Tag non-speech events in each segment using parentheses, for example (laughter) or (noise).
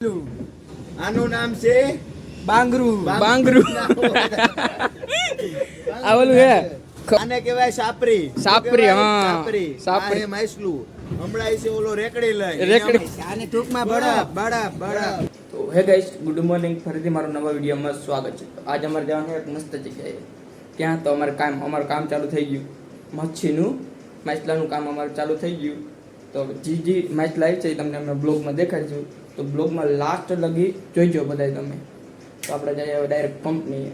આનું નામ છે? બાંગરું. બાંગરું. આવલું હે. આને કહેવાય સાપરી. સાપરી? હા. સાપરી. સાપરી. માઈસલુ હમણાં છે ઓલો રેકડી લઈ. રેકડી. આને ટૂંકમાં બડા બડા બડા તો હે ગાઈસ ગુડ મોર્નિંગ ફરીથી મારો નવા વિડીયોમાં સ્વાગત છે. આજ અમારે જવાનું એક મસ્ત જગ્યાએ. ત્યાં તો અમારે કામ અમારું કામ ચાલુ થઈ ગયું. મચ્છીનું માછલાનું કામ અમારું ચાલુ થઈ ગયું. તો જી જી માછલા આવી છે તમને અમે બ્લોગમાં દેખાડીશું. તો બ્લોગમાં લાસ્ટ લગી જોઈજો બધાય તમે. તો આપણે જઈએ ડાયરેક્ટ કંપનીએ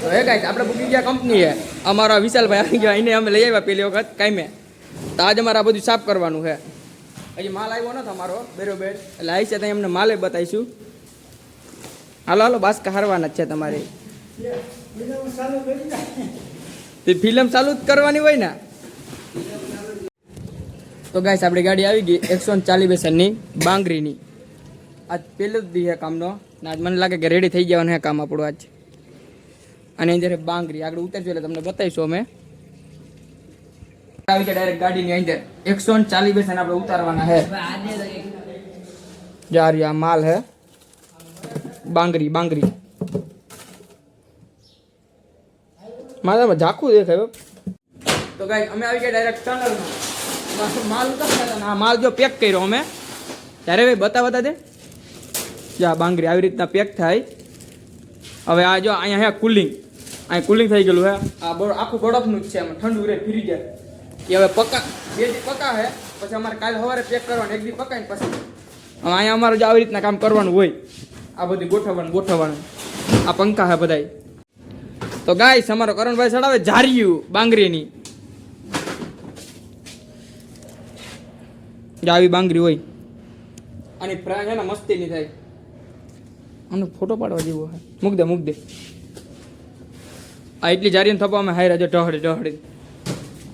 તો હે કાંઈ આપણે પૂકી ગયા કંપનીએ અમારા વિશાલભાઈ આવી ગયા એને અમે લઈ આવ્યા પેલી વખત કાંઈ તો આજ અમારે આ બધું સાફ કરવાનું છે. હજી માલ આવ્યો નથી અમારો બરોબર એટલે આવી છે ત્યાં અમને માલે બતાવીશું. હાલો હાલો બાસ્કા હારવાના જ છે તમારે. તે ફિલ્મ ચાલુ જ કરવાની હોય ને. તો ગાઈસ આપણી ગાડી આવી ગઈ એકસો ચાલીસ બેસનની, બાંગરીની. આજ પહેલું જ દી છે કામનો. આજ મને લાગે કે રેડી થઈ જવાનું છે કામ આપણું આજ. અને અંદર બાંગરી. આગળ ઉતરજો એટલે તમને બતાવીશું અમે. આવી છે ડાયરેક્ટ ગાડીની અંદર. એકસો ચાલીસ બેસન આપણે ઉતારવાના છે જારી આ માલ હે. બાંગરી બાંગરી. મારામાં ઝાખું દેખાય હો. તો ગાઈ અમે આવી ગયા ડાયરેક્ટ ટનલમાં આ માલ જો પેક કર્યો અમે. ત્યારે ભાઈ બતા બતા દે જા બાંગરી આવી રીતના પેક થાય. હવે આ જો અહીંયા હે કુલિંગ અહીંયા કુલિંગ થઈ ગયેલું હે. આ બરો- આખું બરફનું જ છે એમાં. ઠંડુ રે જાય. એ હવે પકા બે દી પકા હે. પછી અમારે કાલે સવારે પેક કરવાનું, એક દી પકાઈને પછી. અહીંયા અમારું જો આવી રીતના કામ કરવાનું હોય. આ બધી ગોઠવવાનું ગોઠવવાનું. આ પંખા હે બધાય. તો ગાય અમારો કરણભાઈ ચડાવે જારિયું બાંગરીની. જો આવી બાંગરી હોય. અને પ્રાણ છે ને મસ્તી ની થાય. આનો ફોટો પાડવા જેવો હોય. મૂક દે મૂક દે. આ એટલી જારીને થપા અમે હાયરા જો ટહડે ટહડે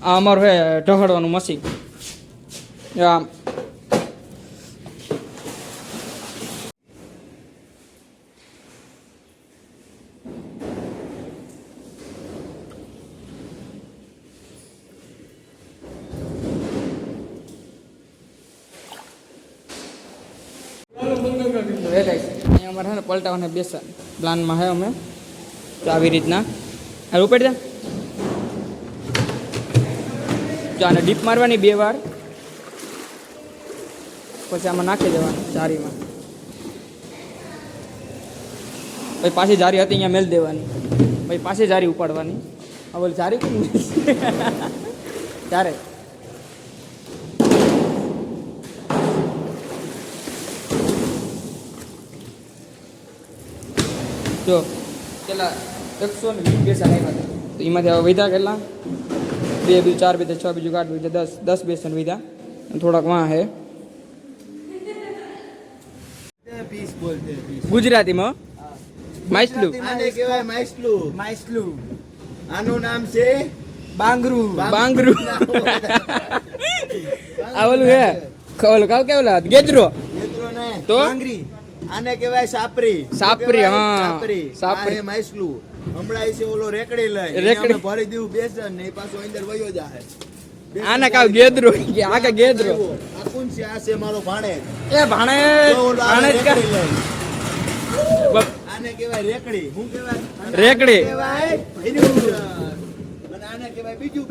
આ અમારું હે ટહડવાનું મશીન. આમ તો એ guys, અમારે છે ને પલટાવાને બેસન પ્લાનમાં હે અમે. તો આવી રીતના. હવે ઉપાડી દે. તો આને ડીપ મારવાની બે વાર. પછી આમાં નાખી દેવાની જારીમાં. પછી પાછી જારી હતી, અહીંયા મેલ દેવાની. પછી પાછી જારી ઉપાડવાની. હવે જારી કોણ ત્યારે (laughs) જો કેટલા? એકસો ને વીસ બેસન આવ્યા હતા. તો એમાંથી હવે વધ્યા કેટલા? બે બીજું ચાર બે છ બીજું આઠ બીજું દસ દસ બેસન વધ્યા. થોડાક વાં હે. પીસ બોલતે પીસ ગુજરાતીમાં? માછલું આને કહેવાય માછલું માછલું આનું નામ છે બાંગરું. બાંગરુ. આવલું હે. ઓલું કાવ કેવું ગેજરો. ગેજરો ને તો? બાંગરી. આને કહેવાય સાપરી સાપરી, હા. સાપરી સાપરી. હે હમણાં છે ઓલો રેકડી લઈ રેકડી. ભરી દીધું બેસન ને પાછો અંદર વયો જાય આને કાવ ગેદરો કે આ કે ગેદરો આ કોણ છે આ છે મારો ભાણે એ ભાણે ભાણે કા- આને કહેવાય રેકડી શું કહેવાય રેકડી. કહેવાય ભર્યું. આને કહેવાય બીજું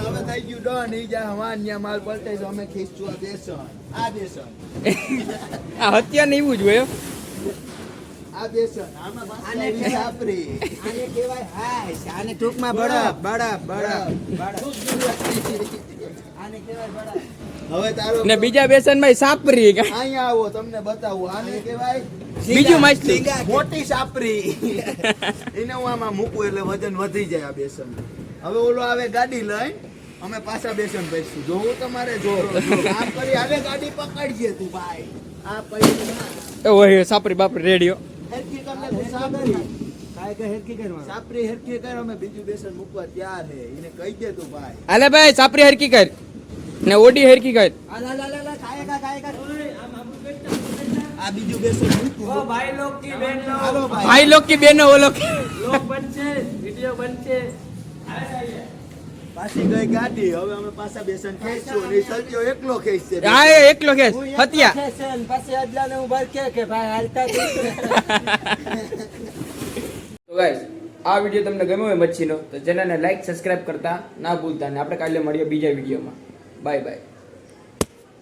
હવે થઈ ગયું ડન ઈ જ્યાં હવાન ત્યાં માલ અમે ખીચશું બેસણ આ બેસણ આ હત્યા ને એવું જ હોય હો. આ બેસન આમાં આને સાપરી આને કહેવાય હાય. આને ટૂંકમાં બળપ બળપ બળપ આને કહેવાય હવે તારો ને બીજા બેસનમાં સાપરી. કા. અહીંયા આવો તમને બતાવું. આને કહેવાય બીજું મસ્તી મોટી સાપરી. (laughs) એને હું આમાં મૂકું એટલે વજન વધી જાય આ બેસન હવે ઓલો આવે ગાડી લઈને અમે પાછા બેસન બેસશું. જોવું તમારે જો આમ કરી હવે ગાડી પકડજે તું ભાઈ. આ પૈસા એ સાપરી બાપરી રેડિયો. સાપરી હેરકી કર અમે બીજું બેસન મૂકવા તૈયાર હે એને કહી દે તું ભાઈ અલે ભાઈ સાપરી હરકી કર. ને ઓડી હરકી કર. આ બીજું બેસન મૂકવું ભાઈ લોક કી ભાઈ ભાઈ લોક કી કી. લોક બનશે વિડિયો બનશે. પાછી ગઈ ગાડી. હવે અમે પાછા બેસન ખેંચશું અને સત્યો એકલો ખેંચશે. હા એ એકલો ખેસ હત્યા. પાસે છે ને પછી અદલાને હું બળ કે કે ભાઈ હાલતા (laughs) તો ગાઈસ આ વીડિયો તમને ગમ્યો હોય મચ્છીનો તો ચેનલને લાઈક સબસ્ક્રાઇબ કરતા ના ભૂલતા ને. આપણે કાલે મળીએ બીજા વિડીયોમાં બાય બાય